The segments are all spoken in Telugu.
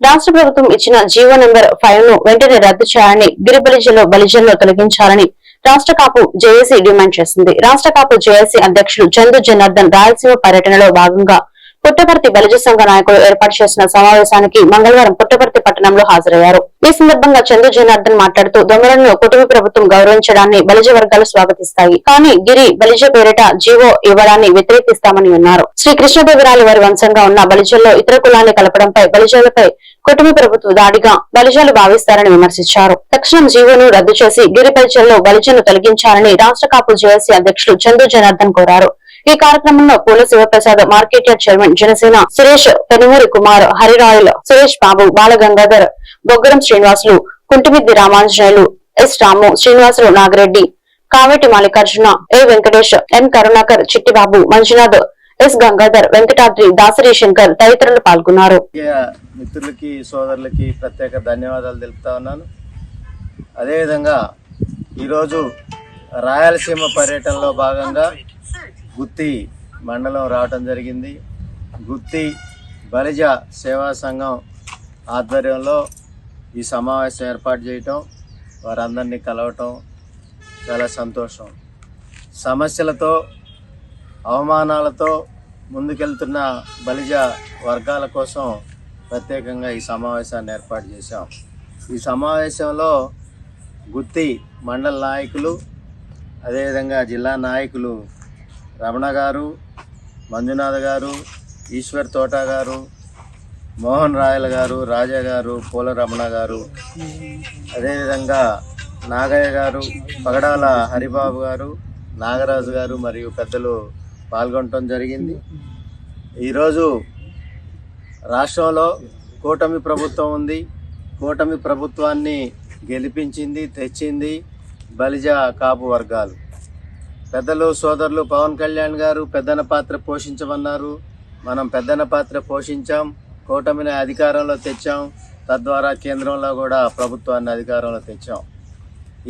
రాష్ట్ర ప్రభుత్వం ఇచ్చిన జీవో నెంబర్ ఫైవ్ను వెంటనే రద్దు చేయాలని గిరిబలిజలో బలిజల్లో తొలగించాలని రాష్ట్ర కాపు జేఏసీ డిమాండ్ చేసింది. రాష్ట్ర కాపు జేఏసీ అధ్యక్షులు చందు జనార్దన్ రాయలసీమ పర్యటనలో భాగంగా పుట్టపర్తి బలిజ సంఘ నాయకులు ఏర్పాటు చేసిన సమావేశానికి మంగళవారం పుట్టపర్తి పట్టణంలో హాజరయ్యారు. ఈ సందర్భంగా చందు జనార్దన్ మాట్లాడుతూ దొంగలను కుటుంబ ప్రభుత్వం గౌరవించడాన్ని బలిజ వర్గాలు స్వాగతిస్తాయి. కానీ గిరి బలిజ పేరిట జీవో ఇవ్వడాన్ని వ్యతిరేకిస్తామని అన్నారు. శ్రీ కృష్ణదేవరాయల వారి వంశంగా ఉన్న బలిజల్లో ఇతర కులాన్ని కలపడంపై బలిజలపై కుటుంబ ప్రభుత్వ దాడిగా బలిజలు భావిస్తారని విమర్శించారు. తక్షణం జీవోను రద్దు చేసి గిరి బలిజల్లో బలిజను తొలగించాలని రాష్ట్ర కాపు జేఏసీ అధ్యక్షులు చందు జనార్దన్ కోరారు. ఈ కార్యక్రమంలో Poola Sivaprasad market yard chairman Janasena Suresh Penumuri Kumar Hariroyal Suresh Babu Balagangadhar Boggaram Srinivasulu Kuntimiddi Ramanjaneyulu S Ramu Srinivasulu Nagireddy Kaveti Mallikarjuna A Venkatesh N Karunakar Chittibabu Manjunath S Gangadhar Venkatadri Dasari Shankar తదితరులు పాల్గొన్నారు. మిత్రులకి సోదరులకి ప్రత్యేక ధన్యవాదాలు తెలుపుతా ఉన్నాను. అదేవిధంగా ఈరోజు రాయలసీమ పర్యటనలో భాగంగా గుత్తి మండలం రావటం జరిగింది. గుత్తి బలిజ సేవా సంఘం ఆధ్వర్యంలో ఈ సమావేశం ఏర్పాటు చేయటం వారందరినీ కలవటం చాలా సంతోషం. సమస్యలతో అవమానాలతో ముందుకెళ్తున్న బలిజ వర్గాల కోసం ప్రత్యేకంగా ఈ సమావేశాన్ని ఏర్పాటు చేశాం. ఈ సమావేశంలో గుత్తి మండల నాయకులు అదేవిధంగా జిల్లా నాయకులు రమణ గారు మంజునాథ్ గారు ఈశ్వర్ తోట గారు మోహన్ రాయల గారు రాజా గారు పూల రమణ గారు. అదేవిధంగా నాగయ్య గారు పగడాల హరిబాబు గారు నాగరాజు గారు మరియు పెద్దలు పాల్గొనటం జరిగింది. ఈరోజు రాష్ట్రంలో కూటమి ప్రభుత్వం ఉంది. కూటమి ప్రభుత్వాన్ని గెలిపించింది తెచ్చింది బలిజ కాపు వర్గాలు. పెద్దలు సోదరులు పవన్ కళ్యాణ్ గారు పెద్దన పాత్ర పోషించమన్నారు. మనం పెద్దన పాత్ర పోషించాం కూటమిని అధికారంలో తెచ్చాం తద్వారా కేంద్రంలో కూడా ప్రభుత్వాన్ని అధికారంలో తెచ్చాం.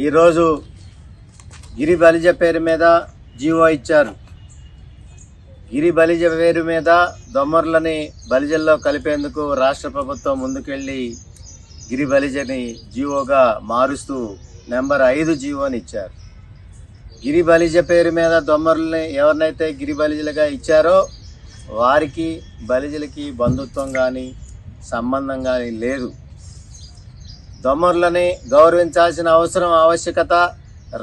ఈరోజు గిరి బలిజ పేరు మీద జీవో ఇచ్చారు. గిరి బలిజ పేరు మీద దొమ్మర్లని బలిజల్లో కలిపేందుకు రాష్ట్ర ప్రభుత్వం ముందుకెళ్ళి గిరి బలిజని జీవోగా మారుస్తూ నెంబర్ ఐదు జీవోని ఇచ్చారు. గిరి బలిజ పేరు మీద దొమ్మరుల్ని ఎవరినైతే గిరి బలిజలుగా ఇచ్చారో వారికి బలిజలకి బంధుత్వం కానీ సంబంధం కానీ లేదు. దొమ్మరులని గౌరవించాల్సిన అవసరం ఆవశ్యకత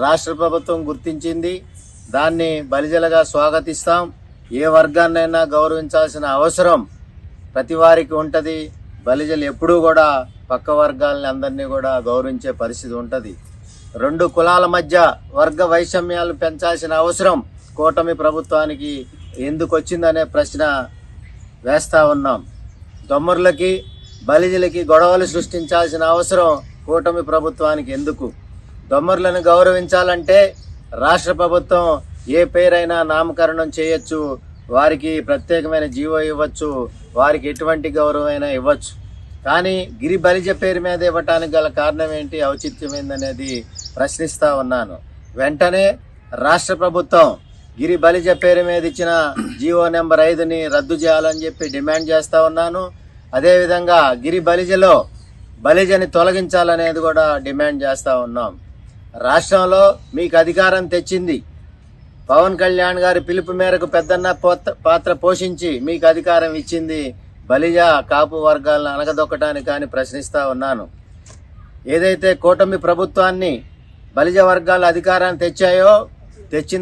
రాష్ట్ర ప్రభుత్వం గుర్తించింది. దాన్ని బలిజలుగా స్వాగతిస్తాం. ఏ వర్గాన్నైనా గౌరవించాల్సిన అవసరం ప్రతి వారికి ఉంటుంది. బలిజలు ఎప్పుడూ కూడా పక్క వర్గాలని అందరినీ కూడా గౌరవించే పరిస్థితి ఉంటుంది. రెండు కులాల మధ్య వర్గ వైషమ్యాలు పెంచాల్సిన అవసరం కూటమి ప్రభుత్వానికి ఎందుకు వచ్చిందనే ప్రశ్న వేస్తా ఉన్నాం. దొమ్మరులకి బలిజలకి గొడవలు సృష్టించాల్సిన అవసరం కూటమి ప్రభుత్వానికి ఎందుకు? దొమ్మరులను గౌరవించాలంటే రాష్ట్ర ప్రభుత్వం ఏ పేరైనా నామకరణం చేయొచ్చు వారికి ప్రత్యేకమైన జీవో ఇవ్వచ్చు వారికి ఎటువంటి గౌరవమైనా ఇవ్వచ్చు. కానీ గిరి బలిజ పేరు మీద ఇవ్వటానికి గల కారణం ఏంటి ఔచిత్యమైందనేది ప్రశ్నిస్తా ఉన్నాను. వెంటనే రాష్ట్ర ప్రభుత్వం గిరి బలిజ పేరు మీద ఇచ్చిన జీవో నెంబర్ ఐదుని రద్దు చేయాలని చెప్పి డిమాండ్ చేస్తా ఉన్నాను. అదేవిధంగా గిరి బలిజలో బలిజని తొలగించాలనేది కూడా డిమాండ్ చేస్తూ ఉన్నాం. రాష్ట్రంలో మీకు అధికారం తెచ్చింది. పవన్ కళ్యాణ్ గారి పిలుపు మేరకు పెద్దన్న పాత్ర పోషించి మీకు అధికారం ఇచ్చింది బలిజ కాపు వర్గాలను అనగదొక్కటానికి కానీ ప్రశ్నిస్తూ ఉన్నాను. ఏదైతే కూటమి ప్రభుత్వాన్ని బలిజ వర్గాలు అధికారాన్ని తెచ్చాయో తెచ్చిన